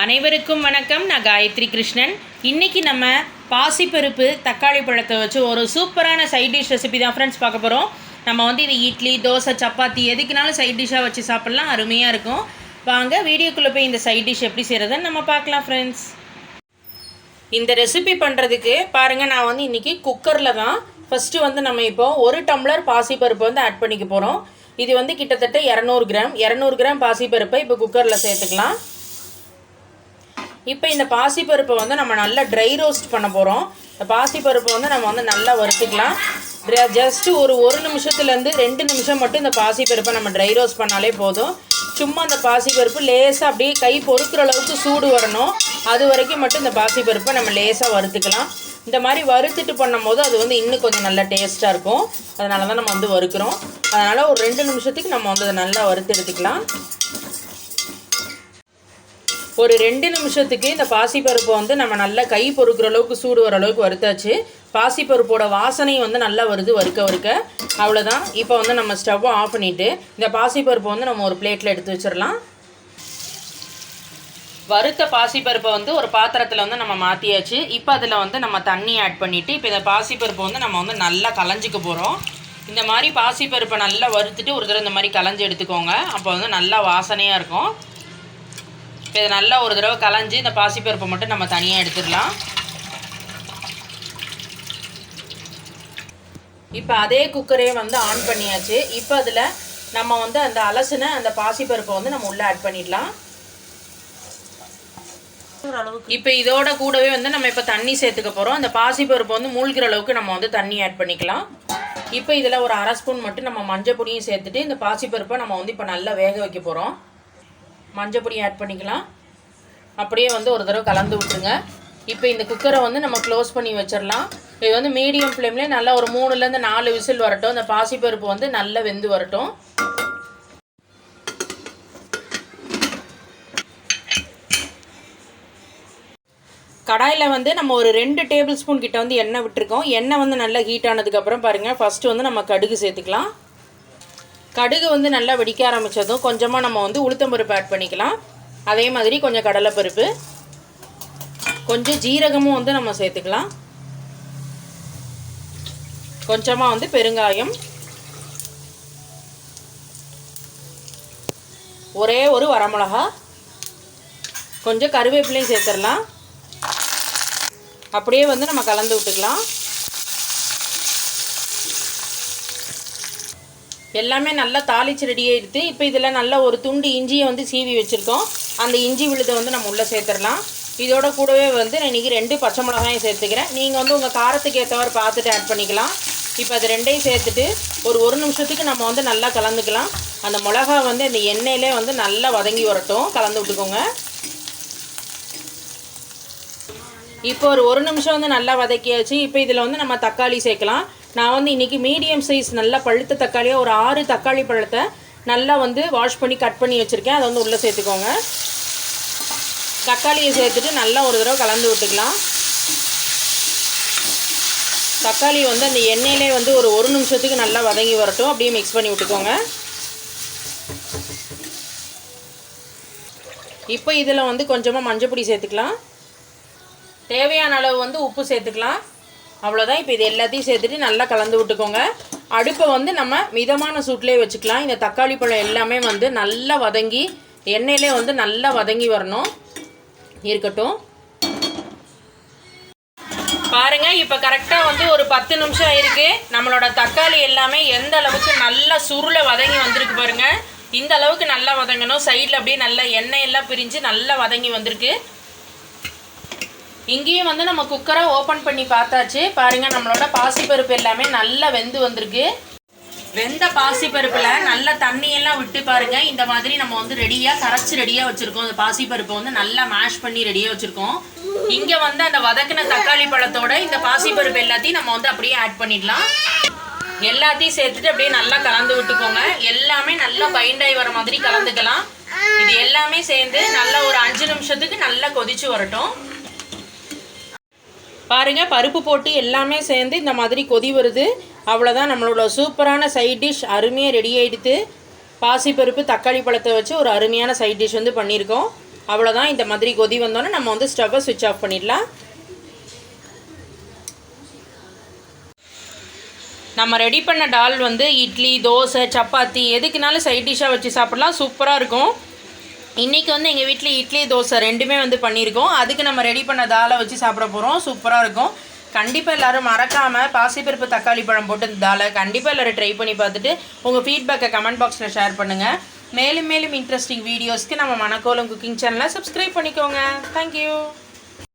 அனைவருக்கும் வணக்கம். நான் காயத்ரி கிருஷ்ணன். இன்றைக்கி நம்ம பாசிப்பருப்பு தக்காளி பழத்தை வச்சு ஒரு சூப்பரான சைட் டிஷ் ரெசிபி தான் ஃப்ரெண்ட்ஸ் பார்க்க போகிறோம் நம்ம வந்து இது இட்லி தோசை சப்பாத்தி எதுக்குனாலும் சைட் டிஷ்ஷாக வச்சு சாப்பிட்லாம். அருமையாக இருக்கும். வாங்க வீடியோக்குள்ளே போய் இந்த சைட் டிஷ் எப்படி செய்கிறதுன்னு நம்ம பார்க்கலாம் ஃப்ரெண்ட்ஸ் இந்த ரெசிபி பண்ணுறதுக்கு பாருங்கள் நான் வந்து இன்றைக்கி குக்கரில் தான் ஃபஸ்ட்டு வந்து நம்ம இப்போ ஒரு டம்ளர் பாசிப்பருப்பு வந்து ஆட் பண்ணிக்க போகிறோம் இது வந்து கிட்டத்தட்ட இரநூறு கிராம். இரநூறு கிராம் பாசிப்பருப்பை இப்போ குக்கரில் சேர்த்துக்கலாம். இப்போ இந்த பாசிப்பருப்பை வந்து நம்ம நல்லா ட்ரை ரோஸ்ட் பண்ண போகிறோம் இந்த பாசிப்பருப்பை வந்து நம்ம வந்து நல்லா வறுத்துக்கலாம். ஜஸ்ட்டு ஒரு ஒரு நிமிஷத்துலேருந்து ரெண்டு நிமிஷம் மட்டும் இந்த பாசிப்பருப்பை நம்ம ட்ரை ரோஸ்ட் பண்ணாலே போதும். சும்மா அந்த பாசிப்பருப்பு லேசாக அப்படியே கை பொறுக்கிற அளவுக்கு சூடு வரணும். அது வரைக்கும் மட்டும் இந்த பாசிப்பருப்பை நம்ம லேசாக வறுத்துக்கலாம். இந்த மாதிரி வறுத்துட்டு பண்ணும்போது அது வந்து இன்னும் கொஞ்சம் நல்லா டேஸ்ட்டாக இருக்கும். அதனால தான் நம்ம வந்து வறுக்கிறோம். அதனால் ஒரு ரெண்டு நிமிஷத்துக்கு நம்ம வந்து அதை நல்லா வறுத்து எடுத்துக்கலாம். ஒரு ரெண்டு நிமிஷத்துக்கு இந்த பாசிப்பருப்பை வந்து நம்ம நல்லா கை பொறுக்கிற அளவுக்கு சூடு வர அளவுக்கு வறுத்தாச்சு. பாசிப்பருப்போட வாசனையும் வந்து நல்லா வருது வறுக்க வறுக்க. அவ்வளோதான் இப்போ வந்து நம்ம ஸ்டவ்வை ஆஃப் பண்ணிவிட்டு இந்த பாசிப்பருப்பை வந்து நம்ம ஒரு பிளேட்டில் எடுத்து வச்சிடலாம். வறுத்த பாசிப்பருப்பை வந்து ஒரு பாத்திரத்தில் வந்து நம்ம மாற்றியாச்சு இப்போ அதில் வந்து நம்ம தண்ணி ஆட் பண்ணிவிட்டு இப்போ இந்த பாசிப்பருப்பை வந்து நம்ம வந்து நல்லா கலைஞ்சிக்க போகிறோம் இந்த மாதிரி பாசிப்பருப்பை நல்லா வறுத்துட்டு ஒரு தடவை இந்த மாதிரி கலைஞ்சி எடுத்துக்கோங்க. அப்போ வந்து நல்லா வாசனையாக இருக்கும். இப்போ இதை நல்லா ஒரு தடவை கலைஞ்சி இந்த பாசிப்பருப்பை மட்டும் நம்ம தனியாக எடுத்துடலாம். இப்போ அதே குக்கரே வந்து ஆன் பண்ணியாச்சு. இப்போ அதில் நம்ம வந்து அந்த அலசின அந்த பாசிப்பருப்பை வந்து நம்ம உள்ளே ஆட் பண்ணிடலாம். இப்போ இதோட கூடவே வந்து நம்ம இப்போ தண்ணி சேர்த்துக்க போகிறோம் அந்த பாசிப்பருப்பு வந்து மூழ்கிற அளவுக்கு நம்ம வந்து தண்ணி ஆட் பண்ணிக்கலாம். இப்போ இதில் ஒரு அரை ஸ்பூன் மட்டும் நம்ம மஞ்சள் பொடியும் சேர்த்துட்டு இந்த பாசிப்பருப்பை நம்ம வந்து இப்போ நல்லா வேக வைக்க போகிறோம் மஞ்சள் பொடி ஆட் பண்ணிக்கலாம். அப்படியே வந்து ஒரு தடவை கலந்து விட்டுருங்க. இப்போ இந்த குக்கரை வந்து நம்ம க்ளோஸ் பண்ணி வச்சிடலாம் இது வந்து மீடியம் ஃப்ளேம்லேயே நல்லா ஒரு மூணுலேருந்து நாலு விசில் வரட்டும். இந்த பாசிப்பருப்பு வந்து நல்லா வெந்து வரட்டும். கடாயில் வந்து நம்ம ஒரு ரெண்டு டேபிள் ஸ்பூன் கிட்ட வந்து எண்ணெய் விட்டுருக்கோம். எண்ணெய் வந்து நல்லா ஹீட் ஆனதுக்கப்புறம் பாருங்கள் ஃபஸ்ட்டு வந்து நம்ம கடுகு சேர்த்துக்கலாம். கடுகு வந்து நல்லா வெடிக்க ஆரம்பித்ததும் கொஞ்சமாக நம்ம வந்து உளுத்தம்பருப்பு ஆட் பண்ணிக்கலாம். அதே மாதிரி கொஞ்சம் கடலைப்பருப்பு. கொஞ்சம் ஜீரகமும் வந்து நம்ம சேர்த்துக்கலாம். கொஞ்சமாக வந்து பெருங்காயம். ஒரே ஒரு வரமிளகா. கொஞ்சம் கருவேப்பிலையும் சேர்த்துடலாம். அப்படியே வந்து நம்ம கலந்து விட்டுக்கலாம். எல்லாமே நல்லா தாளிச்சு ரெடி ஆகிடுது இப்போ இதில் நல்ல ஒரு துண்டு இஞ்சியை வந்து சீவி வச்சுருக்கோம். அந்த இஞ்சி விழுதை வந்து நம்ம உள்ளே சேர்த்துடலாம். இதோட கூடவே வந்து நான் இன்றைக்கி ரெண்டு பச்சை மிளகாயும் சேர்த்துக்கிறேன். நீங்கள் வந்து உங்கள் காரத்துக்கு ஏற்றவாறு பார்த்துட்டு ஆட் பண்ணிக்கலாம். இப்போ அது ரெண்டையும் சேர்த்துட்டு ஒரு ஒரு நிமிஷத்துக்கு நம்ம வந்து நல்லா கலந்துக்கலாம். அந்த மிளகா வந்து இந்த எண்ணெயிலே வந்து நல்லா வதங்கி வரட்டும். கலந்து விட்டுக்கோங்க. இப்போ ஒரு ஒரு நிமிஷம் வந்து நல்லா வதக்கியாச்சு. இப்போ இதில் வந்து நம்ம தக்காளி சேர்க்கலாம். நான் வந்து இன்றைக்கி மீடியம் சைஸ் நல்லா பழுத்த தக்காளியாக ஒரு ஆறு தக்காளி பழத்தை நல்லா வந்து வாஷ் பண்ணி கட் பண்ணி வச்சுருக்கேன். அதை வந்து உள்ளே சேர்த்துக்கோங்க. தக்காளியை சேர்த்துட்டு நல்லா ஒரு தடவை கலந்து விட்டுக்கலாம். தக்காளி வந்து அந்த எண்ணெயிலே வந்து ஒரு ஒரு நிமிஷத்துக்கு நல்லா வதங்கி வரட்டும். அப்படியே மிக்ஸ் பண்ணி விட்டுக்கோங்க. இப்போ இதில் வந்து கொஞ்சமாக மஞ்சள் பொடி சேர்த்துக்கலாம். தேவையான அளவு வந்து உப்பு சேர்த்துக்கலாம். அவ்வளோதான் இப்போ இது எல்லாத்தையும் சேர்த்துட்டு நல்லா கலந்து விட்டுக்கோங்க. அடுப்பை வந்து நம்ம மிதமான சூட்லேயே வச்சுக்கலாம். இந்த தக்காளி பழம் எல்லாமே வந்து நல்லா வதங்கி எண்ணெயிலே வந்து நல்லா வதங்கி வரணும். இருக்கட்டும். பாருங்க இப்போ கரெக்டாக வந்து ஒரு பத்து நிமிஷம் ஆயிருக்கு. நம்மளோட தக்காளி எல்லாமே எந்த அளவுக்கு நல்லா சுருளை வதங்கி வந்திருக்கு பாருங்க. இந்த அளவுக்கு நல்லா வதங்கணும். சைடில் அப்படியே நல்லா எண்ணெய் எல்லாம் பிரிஞ்சு நல்லா வதங்கி வந்திருக்கு. இங்கேயும் வந்து நம்ம குக்கரை ஓப்பன் பண்ணி பார்த்தாச்சு. பாருங்கள் நம்மளோட பாசிப்பருப்பு எல்லாமே நல்லா வெந்து வந்திருக்கு. வெந்த பாசிப்பருப்பில் நல்ல தண்ணியெல்லாம் விட்டு பாருங்க. இந்த மாதிரி நம்ம வந்து ரெடியாக கரைச்சி ரெடியாக வச்சுருக்கோம். அந்த பாசிப்பருப்பை வந்து நல்லா மேஷ் பண்ணி ரெடியாக வச்சுருக்கோம். இங்கே வந்து அந்த வதக்கின தக்காளி பழத்தோட இந்த பாசிப்பருப்பு எல்லாத்தையும் நம்ம வந்து அப்படியே ஆட் பண்ணிடலாம். எல்லாத்தையும் சேர்த்துட்டு அப்படியே நல்லா கலந்து விட்டுக்கோங்க. எல்லாமே நல்லா பைண்டாகி வர மாதிரி கலந்துக்கலாம். இது எல்லாமே சேர்ந்து நல்லா ஒரு அஞ்சு நிமிஷத்துக்கு நல்லா கொதிச்சு வரட்டும். பாருங்கள் பருப்பு போட்டு எல்லாமே சேர்ந்து இந்த மாதிரி கொதி வருது. அவ்வளோதான் நம்மளோட சூப்பரான சைட் டிஷ் அருமையாக ரெடி ஆகிடுத்து பாசிப்பருப்பு தக்காளி பழத்தை வச்சு ஒரு அருமையான சைட் டிஷ் வந்து பண்ணியிருக்கோம். அவ்வளோதான் இந்த மாதிரி கொதி வந்தோன்னே நம்ம வந்து ஸ்டவ்வை சுவிட்ச் ஆஃப் பண்ணிடலாம். நம்ம ரெடி பண்ண டால் வந்து இட்லி தோசை சப்பாத்தி எதுக்குனாலும் சைட் டிஷ்ஷாக வச்சு சாப்பிட்லாம். சூப்பராக இருக்கும். இன்றைக்கி வந்து எங்கள் வீட்டில் இட்லி தோசை ரெண்டுமே வந்து பண்ணியிருக்கோம். அதுக்கு நம்ம ரெடி பண்ண தாலை வச்சு சாப்பிட போகிறோம் சூப்பராக இருக்கும். கண்டிப்பாக எல்லோரும் மறக்காமல் பாசிப்பருப்பு தக்காளி பழம் போட்டு இந்த தாலை கண்டிப்பாக எல்லோரும் ட்ரை பண்ணி பார்த்துட்டு உங்கள் ஃபீட்பேக்கை கமெண்ட் பாக்ஸில் ஷேர் பண்ணுங்கள் மேலும் மேலும் இன்ட்ரெஸ்டிங் வீடியோஸ்க்கு நம்ம மணக்கோலம் குக்கிங் சேனலை சப்ஸ்கிரைப் பண்ணிக்கோங்க. Thank you